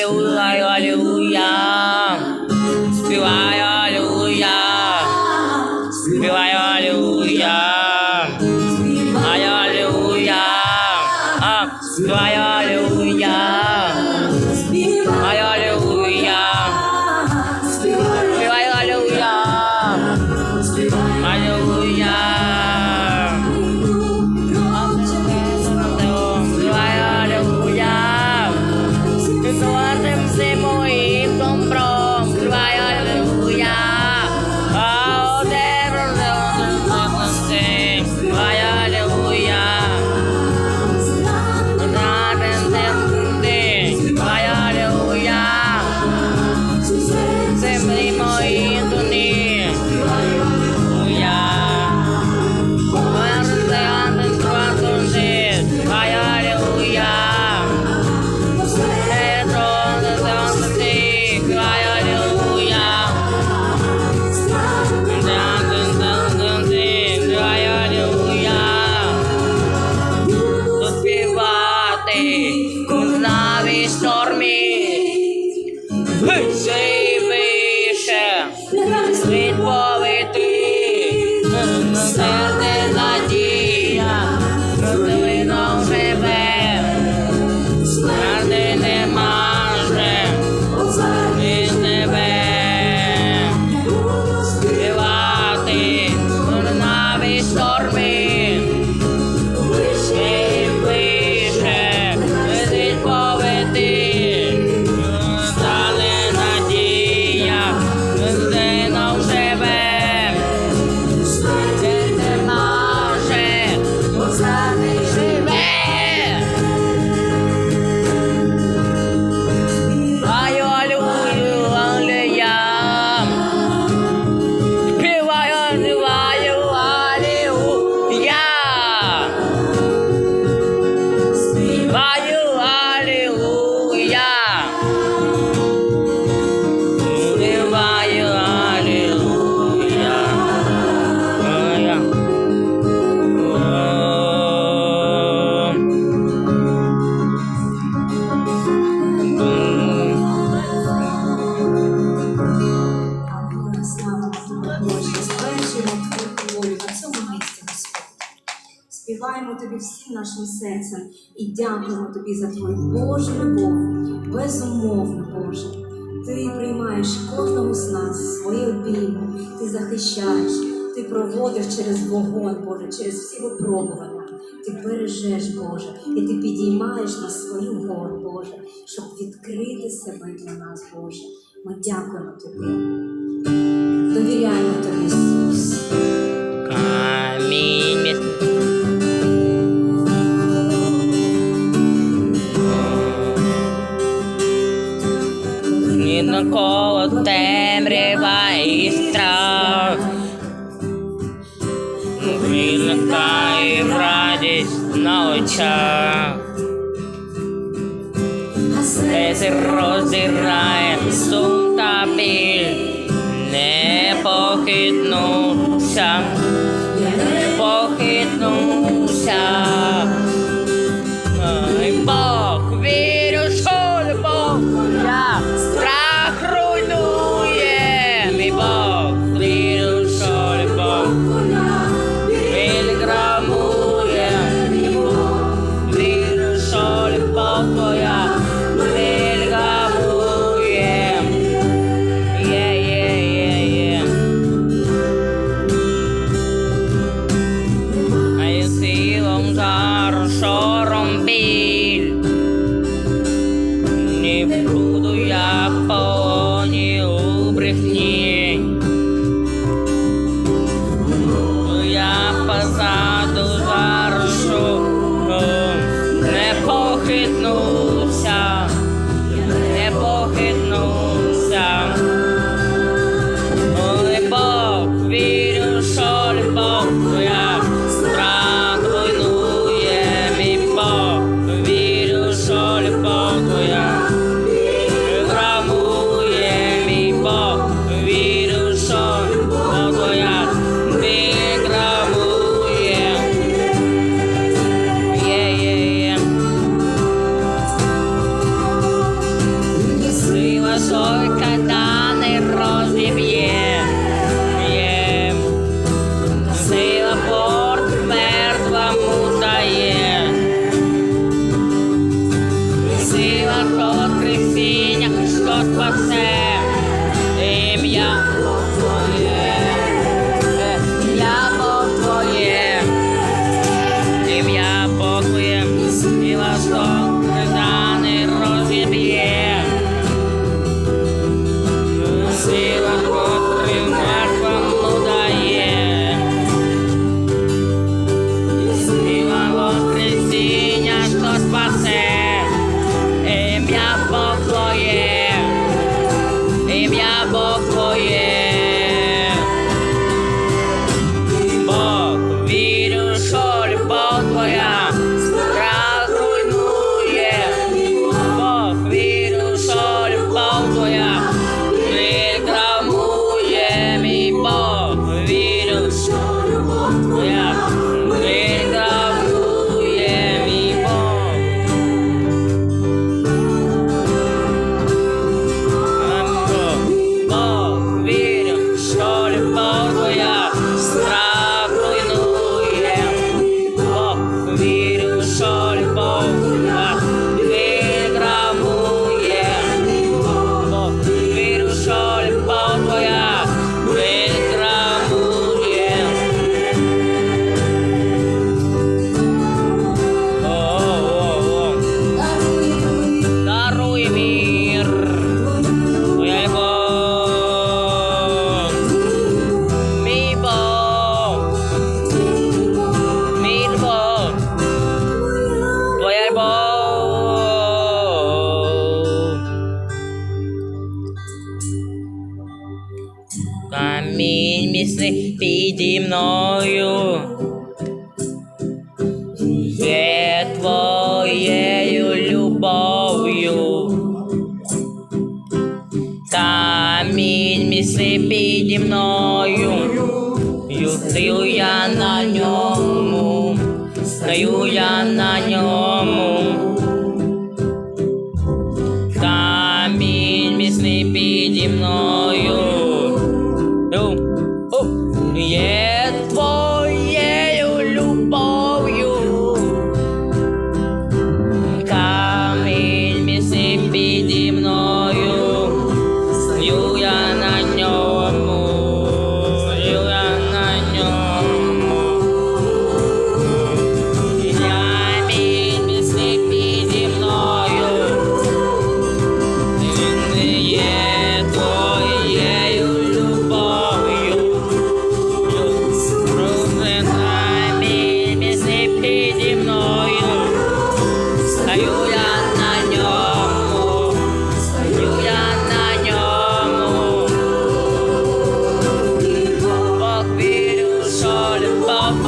aleluia, aleluia. і за твою Божу любов, безумовно, Боже. Ти приймаєш кожного з нас своє обійми, ти захищаєш, ти проводиш через вогонь, Боже, через всі випробування. Ти бережеш, Боже, і ти підіймаєш на свою гору, Боже, щоб відкрити себе для нас, Боже. Ми дякуємо Тобі. Довіряємо. love.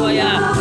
说呀。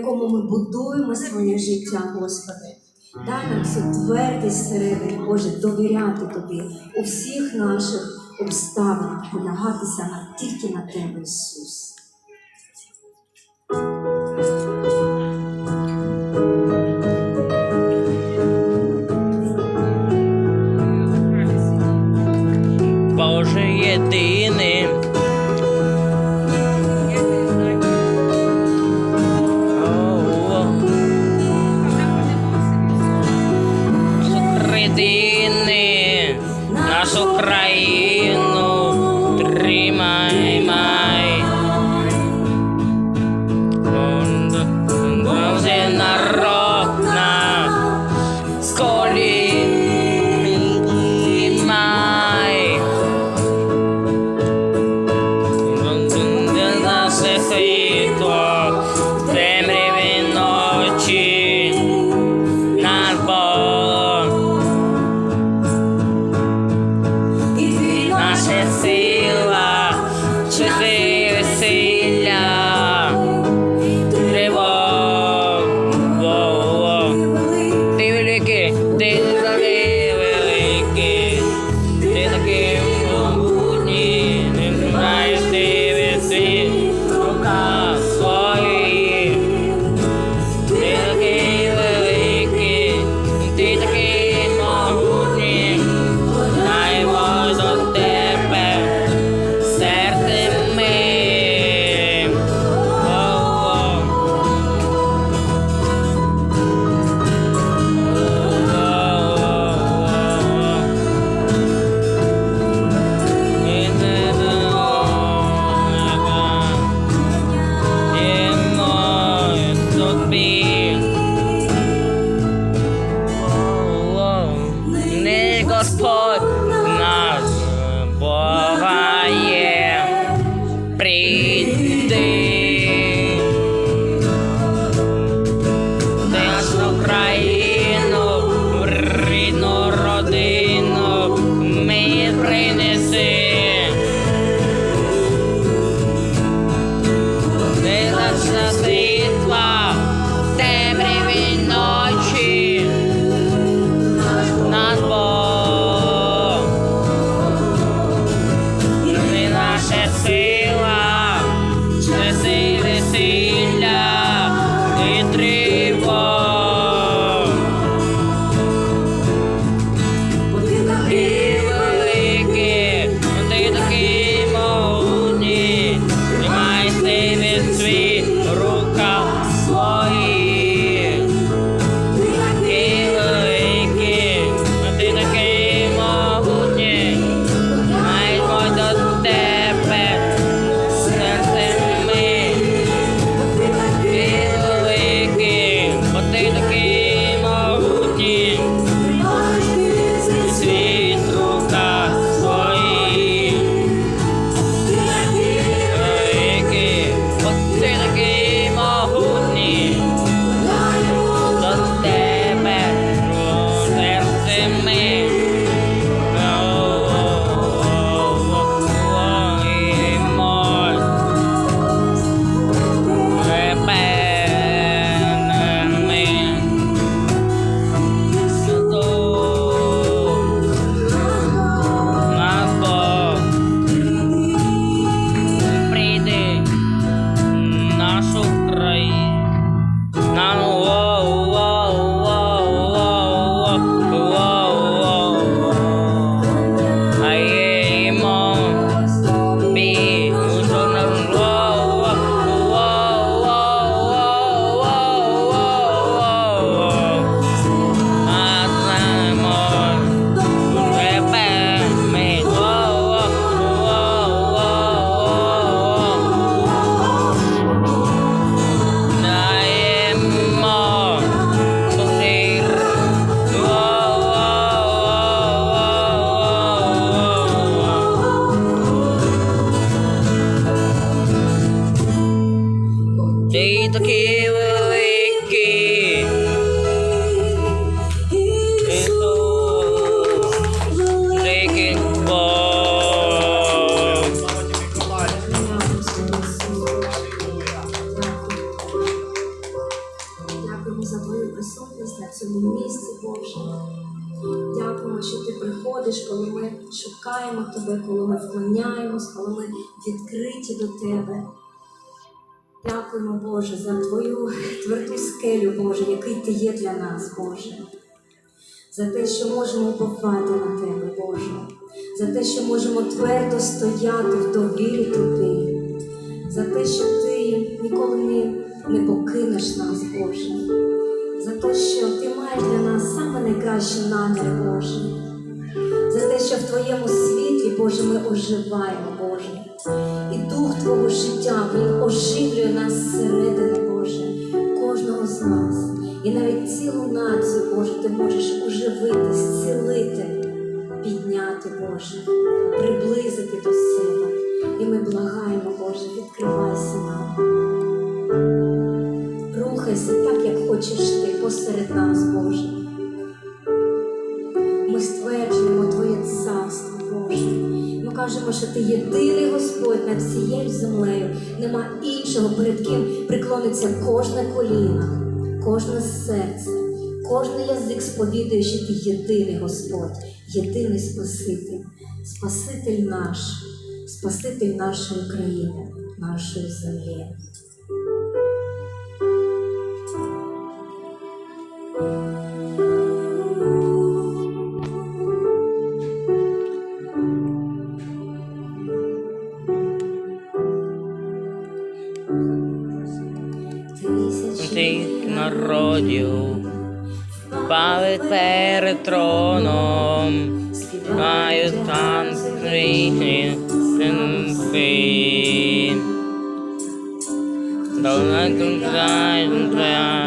якому ми будуємо своє життя, Господи. Дай нам цю твердість всередині, Боже, довіряти Тобі у всіх наших обставинах, полягатися тільки на Тебе, Ісус. єдиний наш країну. Ding a ding. Pod. Шукаємо тебе, коли ми вклоняємось, коли ми відкриті до тебе. Дякуємо, Боже, за Твою тверду скелю, Боже, який ти є для нас, Боже. За те, що можемо уповати на Тебе, Боже, за те, що можемо твердо стояти в довірі Тобі, за те, що Ти ніколи не, не покинеш нас, Боже, за те, що Ти маєш для нас саме найкращі наміри, Боже, за те, що в Твоєму світлі, Боже, ми оживаємо, Боже. І дух Твого життя, Він оживлює нас зсередини, Боже, кожного з нас. І навіть цілу націю, Боже, ти можеш оживити, зцілити, підняти, Боже, приблизити до себе. І ми благаємо, Боже, відкривайся нам. Рухайся так, як хочеш ти, посеред нас, Боже. Ми кажемо, що ти єдиний Господь над всією землею. Нема іншого, перед ким приклониться кожне коліно, кожне серце, кожний язик сповідує, що ти єдиний Господь, єдиний Спаситель, Спаситель наш, Спаситель нашої країни, нашої землі. народів пали перед троном, маю танці синфи. Давай кружай, кружай,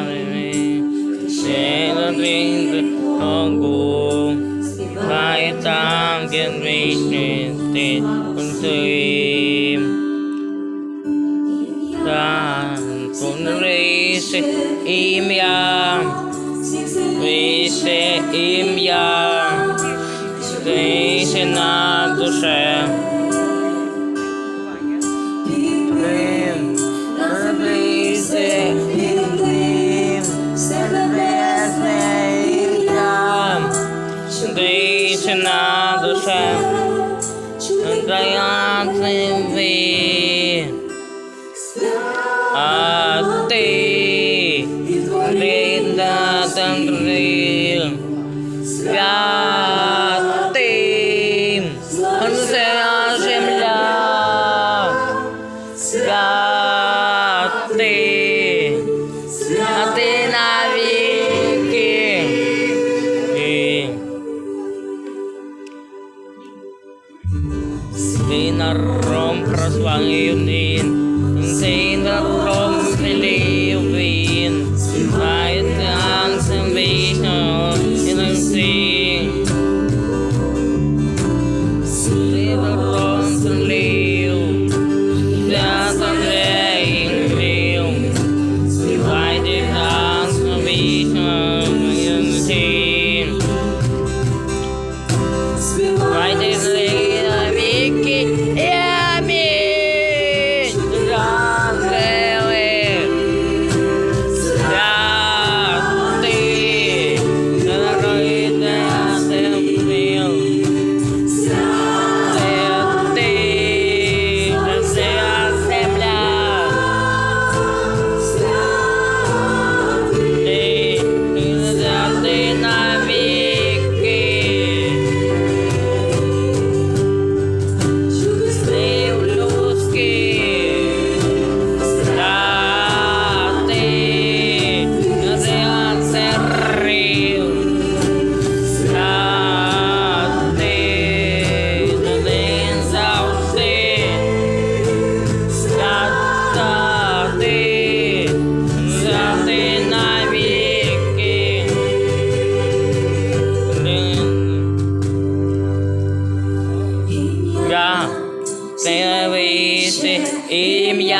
наром прославив він, ти наром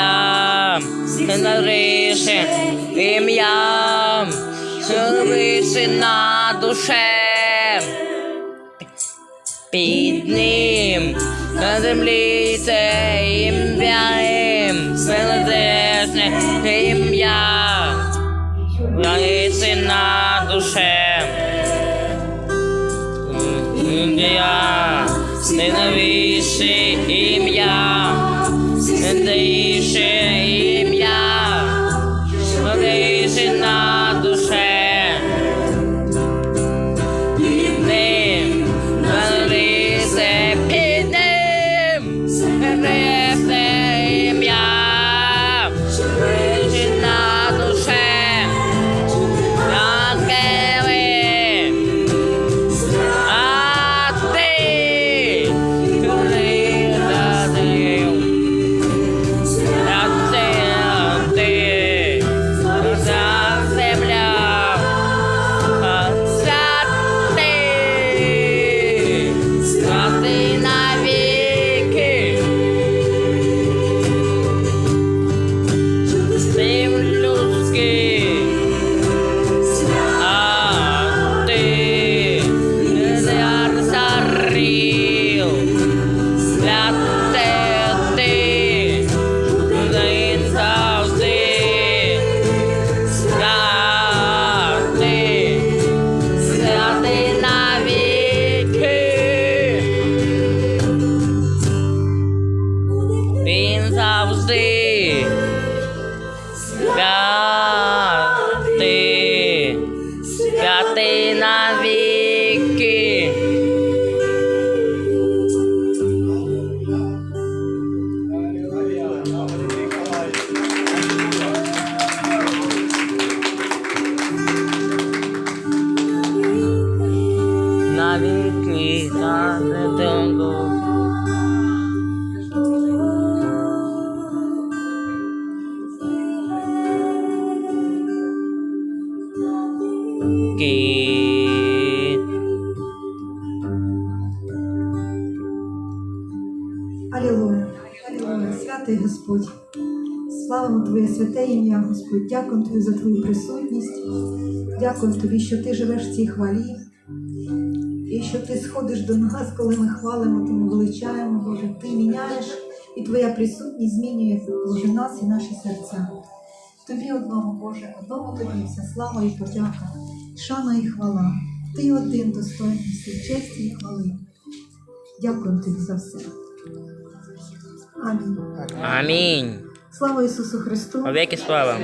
ім'я, це нарише ім'я, вище на душе. Під ним на землі це ім'я, величезне ім'я, вище на душе. Ім'я. Ти навіше ім'я, Святейше ім'я, Ки. Алілуя, Алілуя, святий Господь. Славимо Твоє святе ім'я, Господь. Дякуємо Тобі за Твою присутність. Дякуємо Тобі, що Ти живеш в цій хвалі. І що ти сходиш до нас, коли ми хвалимо, Ти ми величаємо, Боже. Ти міняєш, і Твоя присутність змінює Боже нас і наші серця. Тобі одному, Боже, одному тобі вся слава і подяка, шана і хвала. Ти один достойний всій честі і хвали. Дякуємо тобі за все. Амінь. Амінь. Слава Ісусу Христу! Повіки слава.